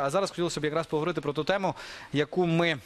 А зараз хотілося б якраз поговорити про ту тему, яку ми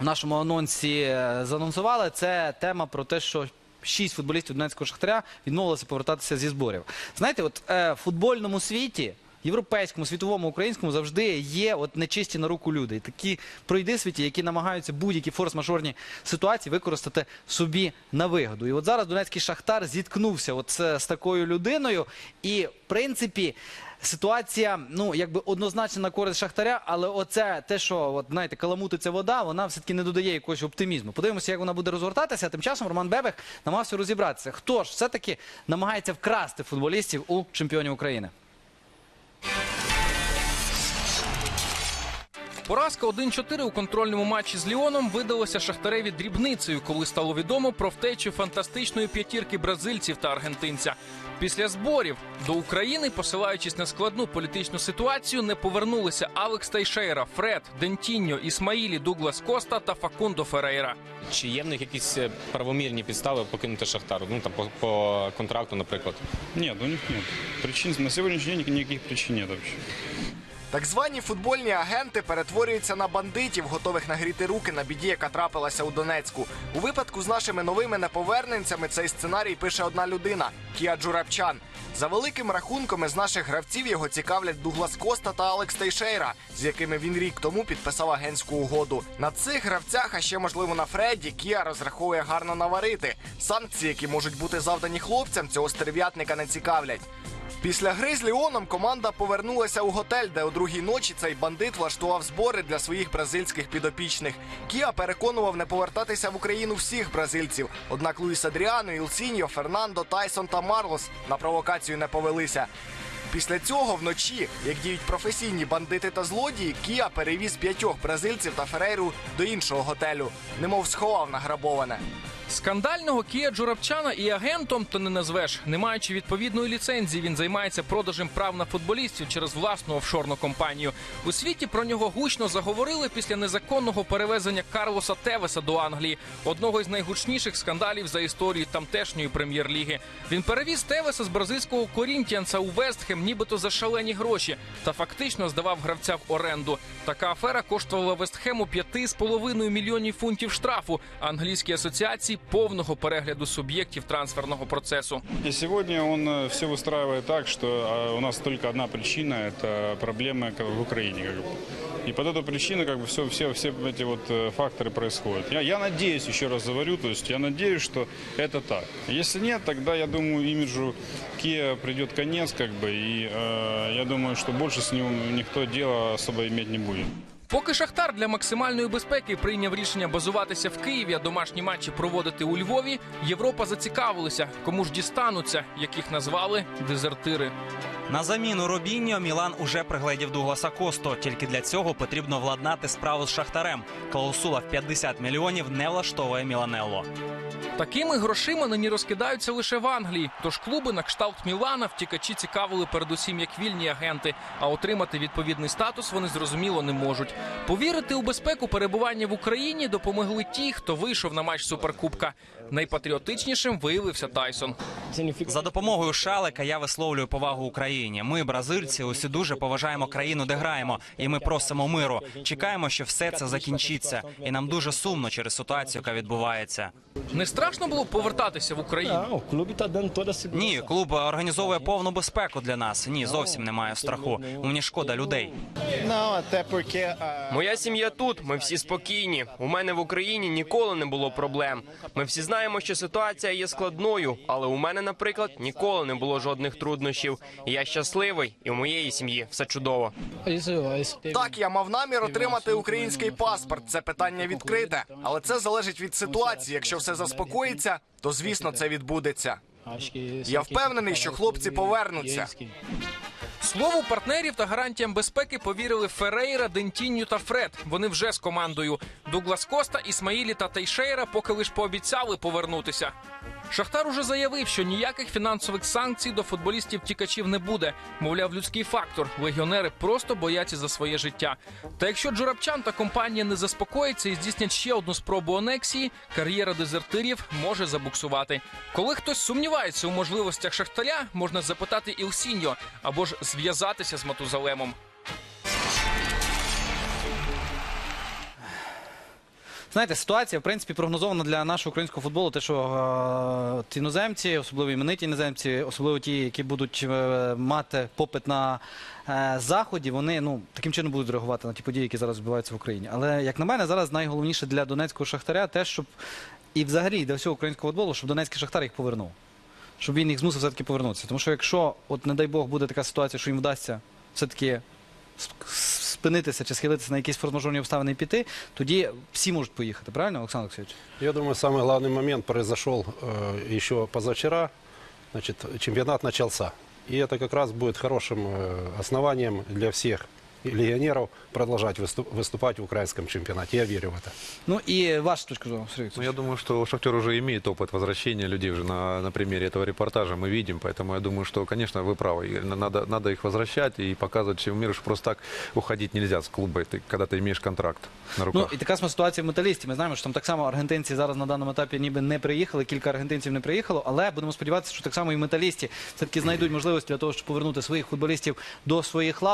в нашому анонсі занонсували. заанонсували. Це тема про те, що шість футболістів Донецького Шахтаря відмовилися повертатися зі зборів. Знаєте, от е, в футбольному світі. Європейському, світовому, українському завжди є от нечисті на руку люди. Такі пройди світі, які намагаються будь-які форс-мажорні ситуації використати собі на вигоду. І от зараз Донецький Шахтар зіткнувся от з, такою людиною. І, в принципі, ситуація, ну, якби однозначно на користь Шахтаря, але оце те, що, от, знаєте, каламутиться вода, вона все-таки не додає якогось оптимізму. Подивимося, як вона буде розгортатися. Тим часом Роман Бебех намагався розібратися, хто ж все-таки намагається вкрасти футболістів у чемпіонів України. Поразка 1-4 у контрольному матчі з Ліоном видалася Шахтареві дрібницею, коли стало відомо про втечу фантастичної п'ятірки бразильців та аргентинця. Після зборів до України, посилаючись на складну політичну ситуацію, не повернулися Алекс Тайшейра, Фред, Дентіньо, Ісмаїлі, Дуглас Коста та Факундо Ферейра. Чи є в них якісь е, правомірні підстави покинути Шахтар? Ну там по, по контракту, наприклад. Нет, у них нет. Причин, на сегодняшний день никаких причин нет вообще. Так звані футбольні агенти перетворюються на бандитів, готових нагріти руки на біді, яка трапилася у Донецьку. У випадку з нашими новими неповерненцями цей сценарій пише одна людина Кія Джурабчан. За великим рахунком із наших гравців його цікавлять Дуглас Коста та Алекс Тейшейра, з якими він рік тому підписав агентську угоду. На цих гравцях, а ще можливо на Фредді, Кія розраховує гарно наварити. Санкції, які можуть бути завдані хлопцям, цього стерв'ятника не цікавлять. Після гри з Ліоном команда повернулася у готель, де о другій ночі цей бандит влаштував збори для своїх бразильських підопічних. Кіа переконував не повертатися в Україну всіх бразильців. Однак Луїс Адріано, Ілсіньо, Фернандо, Тайсон та Марлос на провокацію не повелися. Після цього вночі, як діють професійні бандити та злодії, Кіа перевіз п'ятьох бразильців та Ферейру до іншого готелю, немов сховав награбоване. Скандального Кія Джурабчана і агентом то не назвеш. Не маючи відповідної ліцензії, він займається продажем прав на футболістів через власну офшорну компанію. У світі про нього гучно заговорили після незаконного перевезення Карлоса Тевеса до Англії, одного із найгучніших скандалів за історію тамтешньої прем'єр-ліги. Він перевіз Тевеса з бразильського Корінтіанса у Вестхем, нібито за шалені гроші, та фактично здавав гравця в оренду. Така афера коштувала Вестхему 5,5 мільйонів фунтів штрафу. Англійській асоціації повного перегляду суб'єктів трансферного процесу. И сегодня он все выстраивает так, что э, у нас только одна причина – это проблемы как в Украине. Как бы. И под эту причину как бы все, все, все эти вот э, факторы происходят. Я, я надеюсь, еще раз говорю, то есть я надеюсь, что это так. Если нет, тогда я думаю, имиджу Kia придет конец, как бы, и э, я думаю, что больше с ним никто дела особо иметь не будет. Поки Шахтар для максимальної безпеки прийняв рішення базуватися в Києві, а домашні матчі проводити у Львові, Європа зацікавилася, кому ж дістануться, яких назвали дезертири. На заміну Робіньо Мілан уже пригледів Дугласа Косто. Тільки для цього потрібно владнати справу з Шахтарем. Клаусула в 50 мільйонів не влаштовує Міланелло. Такими грошима нині розкидаються лише в Англії. Тож клуби на кшталт Мілана втікачі цікавили передусім як вільні агенти, а отримати відповідний статус вони зрозуміло не можуть. Повірити у безпеку перебування в Україні допомогли ті, хто вийшов на матч Суперкубка. Найпатріотичнішим виявився Тайсон. За допомогою Шалика я висловлюю повагу Україні. Ми, бразильці, усі дуже поважаємо країну, де граємо, і ми просимо миру. Чекаємо, що все це закінчиться, і нам дуже сумно через ситуацію, яка відбувається. Не страшно було повертатися в Україну. Ні, клуб організовує повну безпеку для нас. Ні, зовсім немає страху. Мені шкода людей. Моя сім'я тут. Ми всі спокійні. У мене в Україні ніколи не було проблем. Ми всі знаємо, що ситуація є складною, але у мене, наприклад, ніколи не було жодних труднощів. Я щасливий, і у моєї сім'ї все чудово. Так, я мав намір отримати український паспорт. Це питання відкрите, але це залежить від ситуації. Якщо все заспокоїться, то звісно це відбудеться. Я впевнений, що хлопці повернуться. Слову партнерів та гарантіям безпеки повірили Ферейра, Дентінню та Фред. Вони вже з командою. Дуглас Коста, Ісмаїлі та Тейшейра поки лиш пообіцяли повернутися. Шахтар уже заявив, що ніяких фінансових санкцій до футболістів тікачів не буде. Мовляв, людський фактор. Легіонери просто бояться за своє життя. Та якщо Джурабчан та компанія не заспокоїться і здійснять ще одну спробу анексії, кар'єра дезертирів може забуксувати. Коли хтось сумнівається у можливостях Шахтаря, можна запитати Ілсіньо або ж зв'язатися з Матузалемом. Знаєте, ситуація, в принципі, прогнозована для нашого українського футболу, те, що е, ті іноземці, особливо імениті іноземці, особливо ті, які будуть е, мати попит на е, заході, вони ну таким чином будуть реагувати на ті події, які зараз відбуваються в Україні. Але як на мене, зараз найголовніше для донецького шахтаря те, щоб і взагалі для всього українського футболу, щоб донецький шахтар їх повернув. Щоб він їх змусив все-таки повернутися. Тому що якщо, от не дай Бог, буде така ситуація, що їм вдасться все-таки спинитися чи схилитися на якісь форс-мажорні обставини і піти, тоді всі можуть поїхати. Правильно, Олександр Олексійович? Я думаю, самый главный момент произошел э, еще позавчера. Значит, чемпионат начался. И это как раз будет хорошим э, основанием для всех легионеров продолжать выступ- выступать в украинском чемпионате. Я верю в это. Ну і ваша точка зору, Сергій Ну, Вікторович. я думаю, что Шахтер уже имеет опыт возвращения людей уже на, на примере этого репортажа. Мы видим, поэтому я думаю, что, конечно, вы правы. Игорь. Надо, надо их возвращать и показывать всему миру, что просто так уходить нельзя с клуба, ты, когда ты имеешь контракт на руках. Ну і така сама ситуація в металісті. Ми знаємо, що там так само аргентинці зараз на даному етапі ніби не приїхали, кілька аргентинців не приїхало, але будемо сподіватися, що так само і в металісті все-таки знайдуть можливості для того, щоб повернути своїх футболістів до своїх лав.